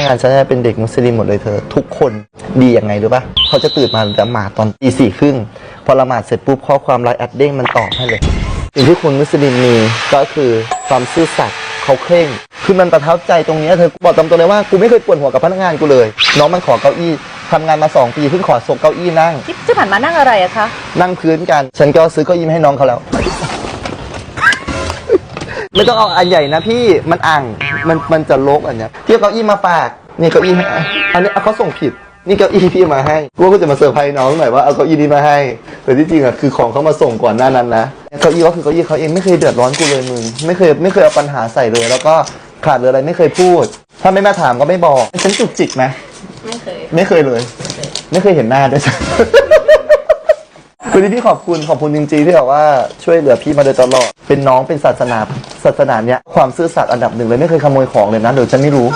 นักงานฉันเนี่ยเป็นเด็กมุสลิมหมดเลยเธอ ทุกคนดียังไงรู้ปะเขาจะตื่นมาละหมาดตอนตีสี่ครึ่งพอละหมาดเสร็จปุ๊บข้อความไลน์แอดเด้งมันตอบให้เลยสิ่งที่คนมุสลิมมีก็คือความซื่อสัตย์เขาเคร่งคือมันประทับใจตรงเนี้ยเธอบอกตามตรงเลยว่ากูไม่เคยปวดหัวกับพนักงานกูเลย น้องมันขอเก้าอี้ทำงานมาสองปีเพิ่งขอส่งเก้าอี้นั่งที่ที่ผ่านมานั่งอะไรอะคะ นั่งพื้นกัน ฉันก็ซื้อเก้าอี้มาให้น้องเขาแล้ว ไม่ต้องเอาอันใหญ่นะพี่มันอ่างมันมันจะลกอันเนี้ยพี่เอาเก้าอี้มาฝากนี่เก้าอี้ให้อันนี้เขาส่งผิดนี่เก้าอี้พี่มาให้กูก็จะมาเซอร์ไพรส์น้องหน่อยว่าเอาเก้าอี้นี้มาให้ แต่ที่จริงอะคือของเขามาส่งก่อนหน้านั้นนะเก้าอี้ก็คือเก้าอี้เขาเองไม่เคยเดือดร้อนกูเลยมึงไม่เคยไม่เคยเอาปัญหาใส่เลย แล้วก็ขาดเลยอะไรไม่เคยพูด ถ้าไม่มาถามก็ไม่บอกฉันจุกจิกไหมไม่เคยไม่เคยเลย ไม่เคยเห็นหน้าด้วยซ้ำวันนี้พี่ขอบคุณขอบคุณจริงๆที่แบบว่าช่วยเหลือพี่มาโดยตลอดเป็นน้องเป็นศาสนา ศาสนาเนี้ยความซื่อสัตย์อันดับหนึ่งเลยไม่เคยขโมยของเลยนะเดี๋ยวฉันไม่รู้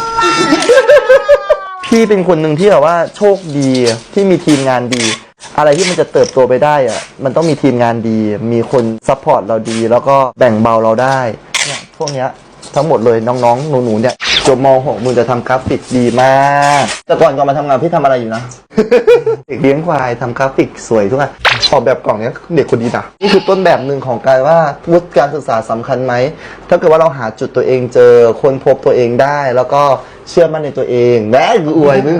พี่เป็นคนหนึ่งที่แบบว่าโชคดีที่มีทีมงานดี อะไรที่มันจะเติบโตไปได้อะมันต้องมีทีมงานดี มีคนซัพพอร์ตเราดี แล้วก็แบ่งเบาเราได้เนี่ยพวกเนี้ยทั้งหมดเลยน้องๆหนูๆเนี่ยจบม .6 มึงจะทำกราฟิกดีมาก แต่ก่อนก่อนมาทำงานพี่ทำอะไรอยู่นะเด็กเลี้ยงควายทำกราฟิกสวยทุกอัน ออกแบบกล่องเนี้ยเด็กคนดีนะนี่คือต้นแบบหนึ่งของการว่าวุฒิการศึกษาสำคัญไหมถ้าเกิดว่าเราหาจุดตัวเองเจอคนพบตัวเองได้ แล้วก็เชื่อมั่นในตัวเองแม่กูอวยมึง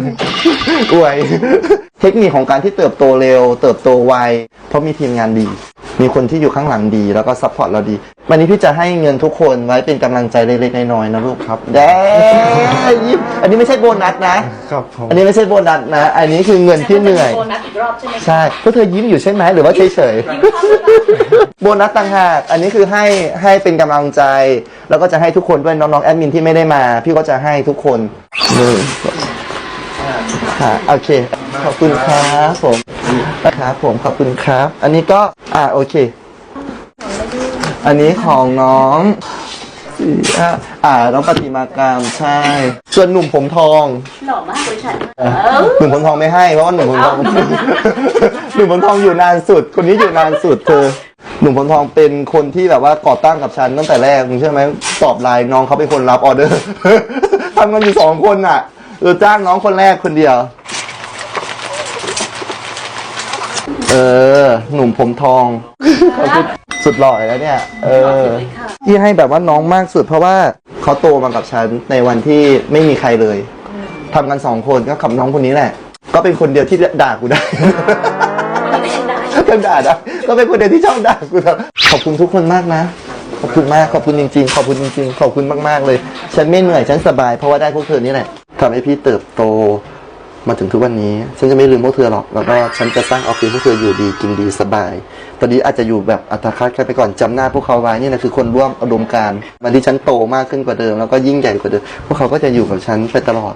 อวย เทคนิคของการที่เติบโตเร็ว เติบโตไวเพราะมีทีมงานดี มีคนที่อยู่ข้างหลังดี แล้วก็ซัพพอร์ตเราดี วันนี้พี่จะให้เงินทุกคนไว้เป็นกำลังใจเล็กๆน้อยๆนะลูกครับเด้ยิ้มอันนี้ไม่ใช่โบนัสนะ ครับผมอันนี้ไม่ใช่โบนัสนะ อันนี้คือเงินที่เหนื่อย โบนัสอีกรอบใช่ไหมคะใช่พวกเธอยิ้มอยู่ใช่ไหมหรือว่าเฉยเฉยๆโบนัสต่างหาก อันนี้คือให้ให้เป็นกำลังใจ แล้วก็จะให้ทุกคนด้วยน้องๆแอดมินที่ไม่ได้มา พี่ก็จะให้ทุกคนหนึ่งค่ะโอเค ขอบคุณครับผมนะครับผมขอบคุณครับ อันนี้ก็ อ่าโอเค อันนี้ของน้องสี่อ่าอ่าน้องปฏิมากรรมใช่ ส่วนหนุ่มผมทองหล่อมากบริษัทหนุ่มผมทองไม่ให้เพราะว่าหนุ่มผมทอง หนุ่มผมทองอยู่นานสุด คนนี้อยู่นานสุดเธอหนุ่มผมทองเป็นคนที่แบบว่าก่อตั้งกับฉันตั้งแต่แรกมึงเชื่อไหมตอบไลน์น้องเขาเป็นคนรับออเดอร์ทำกันอยู่สองคนน่ะเออจ้างน้องคนแรกคนเดียว เออ หนุ่มผมทองเขาพูดสุดหล่อแล้วเนี่ย เออ ที่ให้แบบว่าน้องมากสุดเพราะว่าเขาโตมากับฉันในวันที่ไม่มีใครเลยทำกันสองคนก็ขับน้องคนนี้แหละ ก็เป็นคนเดียวที่ด่ากูได้ ก็ด่าได้ก็เป็นคนเดียวที่ชอบด่ากูครับขอบคุณทุกคนมากนะ ขอบคุณมาก ขอบคุณจริงๆ ขอบคุณจริงๆ ขอบคุณมากๆเลย ฉันไม่เหนื่อย ฉันสบาย เพราะว่าได้พวกเธอนี่แหละทำให้พี่เติบโต มาถึงทุกวันนี้ ฉันจะไม่ลืมพวกเธอหรอก แล้วก็ฉันจะสร้างออฟฟิศพวกเธออยู่ดีกินดีสบาย ตอนนี้อาจจะอยู่แบบอัตคัดกันไปก่อนจำหน้าพวกเขาไว้นี่นะคือคนร่วมอุดมการวันที่ฉันโตมากขึ้นกว่าเดิม แล้วก็ยิ่งใหญ่กว่าเดิม พวกเขาก็จะอยู่กับฉันไปตลอด